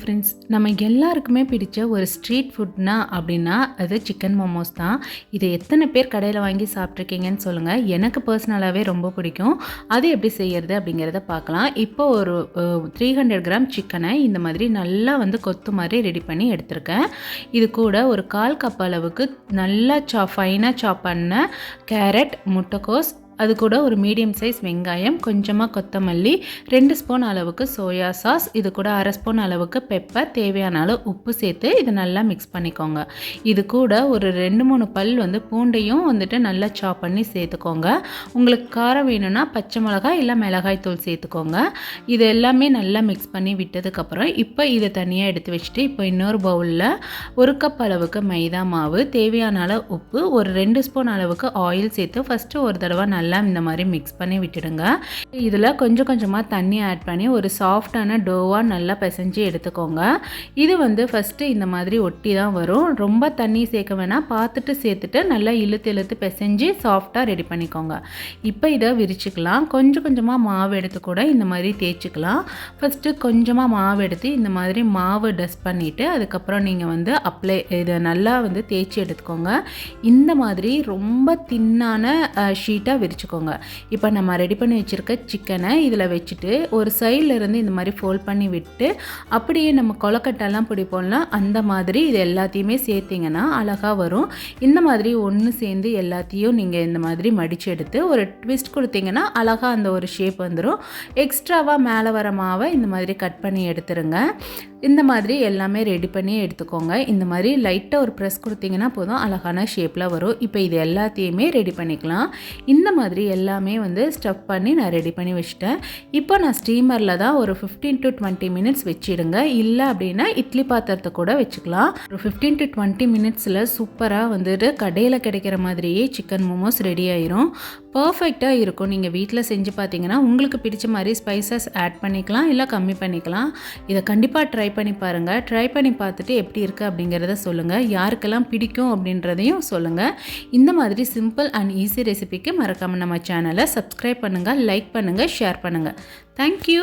Friends நம்ம எல்லாருக்குமே பிடிச்ச ஒரு ஸ்ட்ரீட் ஃபுட்னா அப்படின்னா அது சிக்கன் மோமோஸ் தான். இதை எத்தனை பேர் கடையில் வாங்கி சாப்பிட்ருக்கீங்கன்னு சொல்லுங்கள் எனக்கு பர்சனலாகவே ரொம்ப பிடிக்கும். அது எப்படி செய்யறது அப்படிங்கிறத பார்க்கலாம். இப்போ ஒரு த்ரீ ஹண்ட்ரட் கிராம் சிக்கனை இந்த மாதிரி நல்லா வந்து கொத்து மாதிரி ரெடி பண்ணி எடுத்திருக்கேன். இது கூட ஒரு கால் கப் அளவுக்கு நல்லா சா ஃபைனாக சாப் பண்ண கேரட் முட்டைக்கோஸ் அது கூட ஒரு மீடியம் சைஸ் வெங்காயம் கொஞ்சமாக கொத்தமல்லி ரெண்டு ஸ்பூன் அளவுக்கு சோயா சாஸ் இது கூட அரை ஸ்பூன் அளவுக்கு பெப்பர் தேவையான அளவு உப்பு சேர்த்து இது நல்லா மிக்ஸ் பண்ணிக்கோங்க. இது கூட ஒரு ரெண்டு மூணு பல் வந்து பூண்டையும் வந்துட்டு நல்லா சாப் பண்ணி சேர்த்துக்கோங்க. உங்களுக்கு காரம் வேணும்னா பச்சை மிளகாய் இல்லை மிளகாய் தூள் சேர்த்துக்கோங்க. இது எல்லாமே நல்லா மிக்ஸ் பண்ணி விட்டதுக்கப்புறம் இப்போ இதை தனியாக எடுத்து வச்சுட்டு இப்போ இன்னொரு பவுலில் ஒரு கப் அளவுக்கு மைதா மாவு தேவையான அளவு உப்பு ஒரு ரெண்டு ஸ்பூன் அளவுக்கு ஆயில் சேர்த்து ஃபஸ்ட்டு ஒரு தடவை நல்லா எல்லாம் இந்த மாதிரி மிக்ஸ் பண்ணி விட்டுடுங்க. இதில் கொஞ்சம் கொஞ்சமாக தண்ணி ஆட் பண்ணி ஒரு சாஃப்டான டோவாக நல்லா பிசைஞ்சு எடுத்துக்கோங்க. இது வந்து ஃபஸ்ட்டு இந்த மாதிரி ஒட்டி தான் வரும். ரொம்ப தண்ணி சேர்க்க வேணால் பார்த்துட்டு சேர்த்துட்டு நல்லா இழுத்து இழுத்து பிசைஞ்சு சாஃப்டாக ரெடி பண்ணிக்கோங்க. இப்போ இதை விரிச்சுக்கலாம். கொஞ்சம் கொஞ்சமாக மாவு எடுத்து கூட இந்த மாதிரி தேய்ச்சிக்கலாம். ஃபஸ்ட்டு கொஞ்சமாக மாவு எடுத்து இந்த மாதிரி மாவு டஸ்ட் பண்ணிவிட்டு அதுக்கப்புறம் நீங்கள் வந்து அப்ளை இதை நல்லா வந்து தேய்ச்சி எடுத்துக்கோங்க. இந்த மாதிரி ரொம்ப தின்னான ஷீட்டாக வச்சுக்கோங்க இப்போ நம்ம ரெடி பண்ணி வச்சுருக்க சிக்கனை இதில் வச்சுட்டு ஒரு சைடில் இருந்து இந்த மாதிரி ஃபோல்ட் பண்ணி விட்டு அப்படியே நம்ம கொலக்கட்டெல்லாம் பிடிப்போம்னா அந்த மாதிரி இது எல்லாத்தையுமே சேர்த்திங்கன்னா அழகாக வரும். இந்த மாதிரி ஒன்று சேர்ந்து எல்லாத்தையும் நீங்கள் இந்த மாதிரி மடித்து எடுத்து ஒரு ட்விஸ்ட் கொடுத்தீங்கன்னா அழகாக அந்த ஒரு ஷேப் வந்துடும் எக்ஸ்ட்ராவாக மேலே வர மாவை இந்த மாதிரி கட் பண்ணி எடுத்துருங்க. இந்த மாதிரி எல்லாமே ரெடி பண்ணி எடுத்துக்கோங்க. இந்த மாதிரி லைட்டாக ஒரு ப்ரெஸ் கொடுத்தீங்கன்னா போதும். அழகான ஷேப்பில் வரும். இப்போ இது எல்லாத்தையுமே ரெடி பண்ணிக்கலாம். இந்த மாதிரி எல்லாமே வந்து ஸ்டஃப் பண்ணி நான் ரெடி பண்ணி வச்சுட்டேன். இப்போ நான் ஸ்டீமரில் தான் ஒரு ஃபிஃப்டீன் டு டுவெண்ட்டி மினிட்ஸ் வச்சிடுங்க. இல்லை அப்படின்னா இட்லி பாத்திரத்தை கூட வச்சுக்கலாம். ஒரு ஃபிஃப்டீன் டு டுவெண்ட்டி மினிட்ஸில் சூப்பராக வந்துட்டு கடையில் கிடைக்கிற மாதிரியே சிக்கன் மோமோஸ் ரெடி ஆயிரும். பர்ஃபெக்டாக இருக்கும். நீங்கள் வீட்டில் செஞ்சு பார்த்தீங்கன்னா உங்களுக்கு பிடிச்ச மாதிரி ஸ்பைசஸ் ஆட் பண்ணிக்கலாம் இல்லை கம்மி பண்ணிக்கலாம். இதை கண்டிப்பாக ட்ரை பண்ணி பாருங்கள் ட்ரை பண்ணி பார்த்துட்டு எப்படி இருக்குது அப்படிங்கிறத சொல்லுங்கள் யாருக்கெல்லாம் பிடிக்கும் அப்படின்றதையும் சொல்லுங்கள் இந்த மாதிரி சிம்பிள் அண்ட் ஈஸி ரெசிபிக்கு மறக்காமல் நம்ம சேனலை சப்ஸ்கிரைப் பண்ணுங்கள் லைக் பண்ணுங்கள் ஷேர் பண்ணுங்கள் தேங்க்யூ